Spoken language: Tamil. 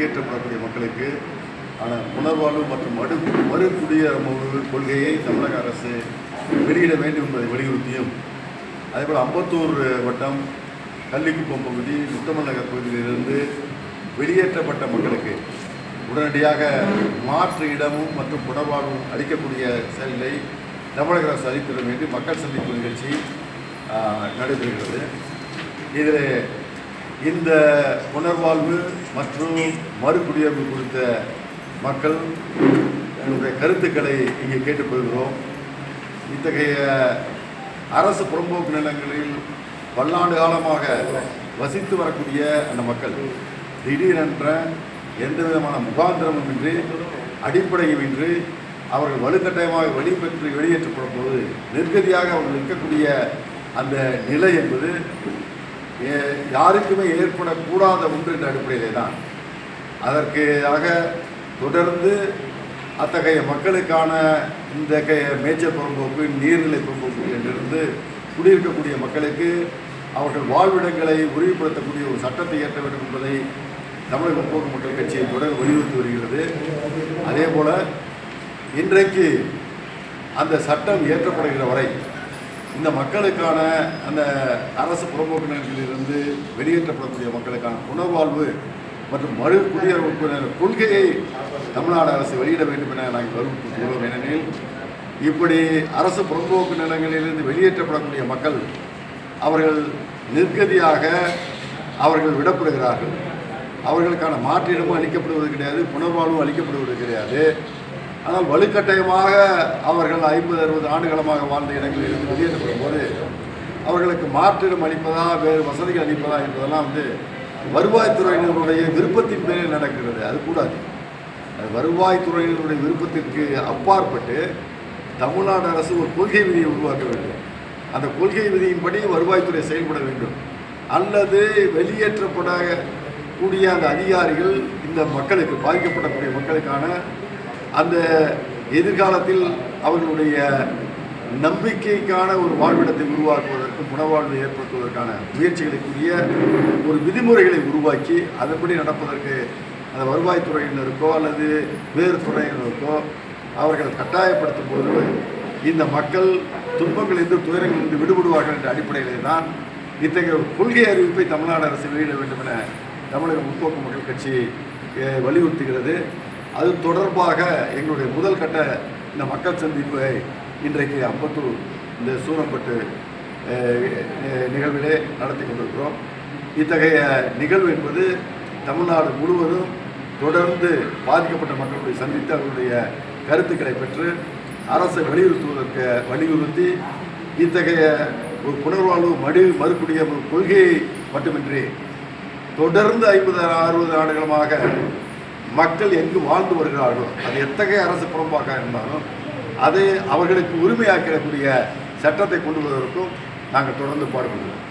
வெளியேற்றப்படக்கூடிய மக்களுக்கு ஆன புனர்வாழ்வு மற்றும் மறு மறு கொள்கையை தமிழக அரசு வெளியிட வேண்டும் என்பதை வலியுறுத்தியும் அதேபோல் அம்பத்தூர் வட்டம் கள்ளிக்குப்பம் பகுதி முத்தமல் நகர் பகுதியிலிருந்து வெளியேற்றப்பட்ட மக்களுக்கு உடனடியாக மாற்று இடமும் மற்றும் புனர்வாழ்வும் அளிக்கக்கூடிய செயலை தமிழக அரசு அளித்திட வேண்டும் மக்கள் சந்திப்பு நிகழ்ச்சி நடைபெறுகிறது. இதில் இந்த புனர்வாழ்வு மற்றும் மறுகுடியேறுவு குறித்த மக்கள் என்னுடைய கருத்துக்களை இங்கே கேட்டுக்கொள்கிறோம். இத்தகைய அரசு புறம்போக்கு நிலங்களில் பல்லாண்டு காலமாக வசித்து வரக்கூடிய அந்த மக்கள் திடீரென்ற எந்த விதமான முகாந்திரமுமின்றி அடிப்படையுமின்றி அவர்கள் வலுக்கட்டாயமாக வெளிப்பெற்று வெளியேற்றப்படும் போது நிர்கதியாக அவர்கள் இருக்கக்கூடிய அந்த நிலை என்பது யாருக்குமே ஏற்படக்கூடாத ஒன்று என்ற அடிப்படையிலே தான் அதற்காக தொடர்ந்து அத்தகைய மக்களுக்கான இந்த மேய்ச்சல் புறம்போக்கு நீர்நிலை புறம்போக்கு என்றிருந்து குடியிருக்கக்கூடிய மக்களுக்கு அவர்கள் வாழ்விடங்களை உறுதிப்படுத்தக்கூடிய ஒரு சட்டத்தை இயற்ற வேண்டும் என்பதை தமிழக முற்போக்கு மக்கள் கட்சியை தொடர் வலியுறுத்தி வருகிறது. அதே போல் இன்றைக்கு அந்த சட்டம் இயற்றப்படுகிற வரை இந்த மக்களுக்கான அந்த அரசு புறம்போக்கினர்களிலிருந்து வெளியேற்றப்படக்கூடிய மக்களுக்கான புனர்வாழ்வு மற்றும் மறு குடியரசு கொள்கையை தமிழ்நாடு அரசு வெளியிட வேண்டும் என நாங்கள் வலியுறுத்துகிறோம் ஏனெனில் இப்படி அரசு புறம்போக்கு நிலங்களிலிருந்து வெளியேற்றப்படக்கூடிய மக்கள் அவர்கள் நிர்கதியாக அவர்கள் விடப்படுகிறார்கள். அவர்களுக்கான மாற்றிடமும் அளிக்கப்படுவது கிடையாது புனர்வாழ்வும் அளிக்கப்படுவது கிடையாது. ஆனால் வலுக்கட்டாயமாக அவர்கள் ஐம்பது அறுபது ஆண்டுகளமாக வாழ்ந்த இடங்களில் இருந்து வெளியேற்றப்படும் போது அவர்களுக்கு மாற்றிடம் அளிப்பதா வேறு வசதிகள் அளிப்பதா என்பதெல்லாம் வந்து வருவாய்த்துறையினருடைய விருப்பத்தின் பேரில் நடக்கிறது. அது கூடாது. அது வருவாய்த்துறையினருடைய விருப்பத்திற்கு அப்பாற்பட்டு தமிழ்நாடு அரசு ஒரு கொள்கை விதியை உருவாக்க வேண்டும். அந்த கொள்கை விதியின்படி வருவாய்த்துறை செயல்பட வேண்டும். அல்லது வெளியேற்றப்பட கூடிய அந்த அதிகாரிகள் இந்த மக்களுக்கு பாதிக்கப்படக்கூடிய மக்களுக்கான அந்த எதிர்காலத்தில் அவர்களுடைய நம்பிக்கைக்கான ஒரு வாழ்விடத்தை உருவாக்குவதற்கு உணவாழ்வை ஏற்படுத்துவதற்கான முயற்சிகளுக்குரிய ஒரு விதிமுறைகளை உருவாக்கி அதன்படி நடப்பதற்கு அந்த வருவாய்த்துறையினருக்கோ அல்லது வேறு துறையினருக்கோ அவர்கள் கட்டாயப்படுத்தும் போது இந்த மக்கள் துன்பங்களிலிருந்து துயரங்களிலிருந்து விடுபடுவார்கள் என்ற அடிப்படையிலே தான் இத்தகைய கொள்கை அறிவிப்பை தமிழ்நாடு அரசு வெளியிட வேண்டும் என தமிழக முற்போக்கு மக்கள் கட்சி வலியுறுத்துகிறது. அது தொடர்பாக எங்களுடைய முதல் கட்ட இந்த மக்கள் சந்திப்பை இன்றைக்கு அம்பத்தூர் இந்த சூரம்பட்டு நிகழ்விலே நடத்தி கொண்டிருக்கிறோம். இத்தகைய நிகழ்வு என்பது தமிழ்நாடு முழுவதும் தொடர்ந்து பாதிக்கப்பட்ட மக்களுடைய சந்தித்து அவர்களுடைய கருத்துக்களை பெற்று அரசை வலியுறுத்துவதற்கு வலியுறுத்தி இத்தகைய ஒரு புனர்வாழ்வு மடி மறுக்கூடிய ஒரு கொள்கையை மட்டுமின்றி தொடர்ந்து ஐம்பது அறுபது ஆண்டுகளமாக மக்கள் எங்கு வாழ்ந்து வருகிறார்களோ அது எத்தகைய அரசு புறம்பாக இருந்தாலும் அதை அவர்களுக்கு உரிமையாக்கிடக்கூடிய சட்டத்தை கொண்டு வருவதற்கும் நாங்கள் தொடர்ந்து பாடுபடுகிறோம்.